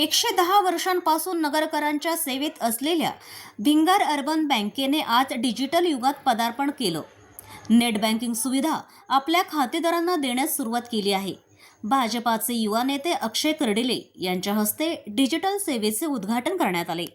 एकशे दहा वर्षांपासून नगरकरांच्या सेवेत असलेल्या भिंगार अर्बन बँकेने आज डिजिटल युगात पदार्पण केलं. नेट बँकिंग सुविधा आपल्या खातेदारांना देण्यास सुरुवात केली आहे. भाजपाचे युवा नेते अक्षय कर्डिले यांच्या हस्ते डिजिटल सेवेचे उद्घाटन करण्यात आले.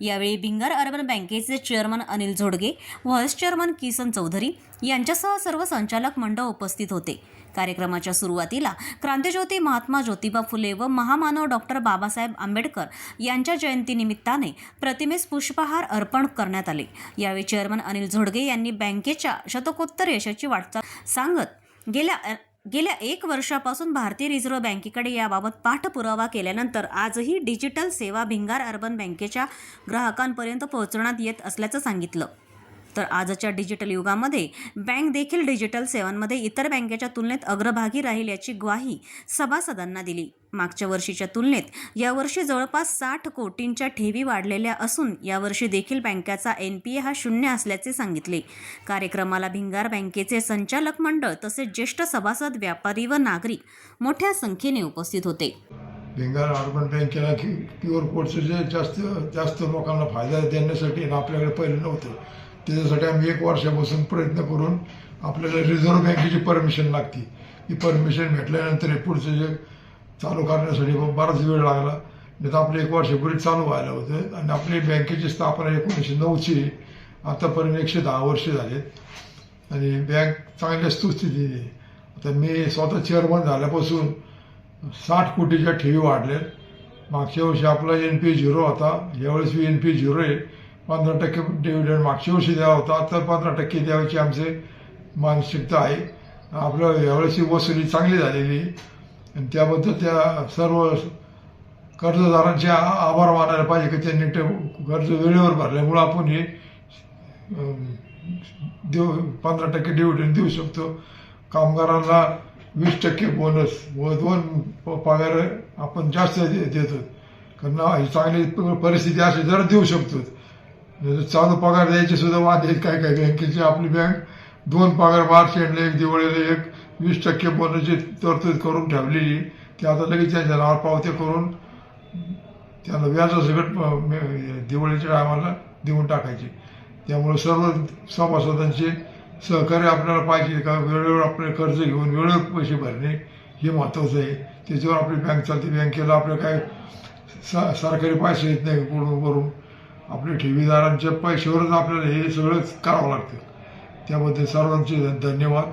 यावेळी भिंगार अर्बन बँकेचे chairman Anil Zodge vice chairman Kisan Chaudhari यांच्यासह सर्व संचालक मंडळ उपस्थित होते. कार्यक्रमाच्या सुरुवातीला क्रांतिज्योती महात्मा ज्योतिबा फुले व महामानव डॉक्टर बाबासाहेब आंबेडकर यांच्या जयंतीनिमित्ताने प्रतिमेस पुष्पहार अर्पण करण्यात आले. यावेळी चेअरमन अनिल झोडगे यांनी बँकेच्या शतकोत्तर यशाची वाटचाल सांगत गेल्या गेल्या एक वर्षापासून भारतीय रिझर्व्ह बँकेकडे याबाबत पाठपुरावा केल्यानंतर आजही डिजिटल सेवा भिंगार अर्बन बँकेच्या ग्राहकांपर्यंत पोहोचवण्यात येत असल्याचं सांगितलं. तर आजच्या डिजिटल युगामध्ये बँक देखील डिजिटल सेवांमध्ये इतर बँकेच्या तुलनेत अग्रभागी राहील याची ग्वाही सभासदांना दिली. मागच्या वर्षीच्या तुलनेत यावर्षी जवळपास साठ कोटींच्या ठेवी वाढलेल्या असून यावर्षी देखील बँकेचा एन पी ए हा शून्य असल्याचे सांगितले. कार्यक्रमाला भिंगार बँकेचे संचालक मंडळ तसेच ज्येष्ठ सभासद व्यापारी व नागरिक मोठ्या संख्येने उपस्थित होते. भिंगार अर्बन बँकेला की प्युअर कोडचे जे जास्त जास्त लोकांना फायदा देण्यासाठी आपल्याकडे पहिलं नव्हतं. त्याच्यासाठी आम्ही एक वर्षापासून प्रयत्न करून आपल्याला रिझर्व्ह बँकेची परमिशन लागते. ती परमिशन भेटल्यानंतर हे पुढचं जे चालू करण्यासाठी बराच वेळ लागला. नाही तर आपलं एक वर्षापूर्वी चालू व्हायला होतं. आणि आपली बँकेची स्थापना एकोणीसशे नऊची आतापर्यंत एकशे दहा वर्ष झालेत. आणि बँक चांगल्या सुस्थितीने आहे. आता मी स्वतः चेअरमन झाल्यापासून साठ कोटीच्या ठेवी वाढल्यात. मागच्या वर्षी आपला एन पी झिरो होता. यावेळेस मी एन पी झिरो आहे. पंधरा टक्के डिव्हिडंड मागच्या वर्षी द्यावा होता. तर पंधरा टक्के द्यायची आमचे मानसिकता आहे. आपल्या यावेळेसची वसुली चांगली झालेली. आहे. आणि त्याबद्दल त्या सर्व कर्जदारांचे आभार मानायला पाहिजे की त्यांनी ते कर्ज वेळेवर भरल्यामुळं आपण हे देऊ पंधरा टक्के डिव्हिडंड देऊ शकतो. कामगारांना वीस टक्के बोनस व दोन प- पगार आपण जास्त दे- देतो कारण ही चांगली परिस्थिती अशी जर देऊ शकतो चालू पगार द्यायचे सुद्धा वाद आहेत काय काय बँकेची आपली बँक दोन पगार मार्च एंडला एक दिवाळीला एक. वीस टक्के बोनसची तरतूद करून ठेवलेली. ते आता लगेच त्यांच्या नावावर पावती करून त्यांना व्याज सगळं दिवाळीच्या टायमाला देऊन टाकायचे. त्यामुळे सर्व सभासदांचे सहकार्य आपल्याला पाहिजे. का वेळेवर आपले कर्ज घेऊन वेळेवर पैसे भरणे हे महत्त्वाचं आहे. त्याच्यावर आपली बँक चालते. बँकेला आपलं काय सा सरकारी पैसे येत नाही कुठून करून आपल्या ठेवीदारांच्या पैशावरच आपल्याला हे सगळंच करावं लागतं. त्याबद्दल सर्वांचे धन्यवाद.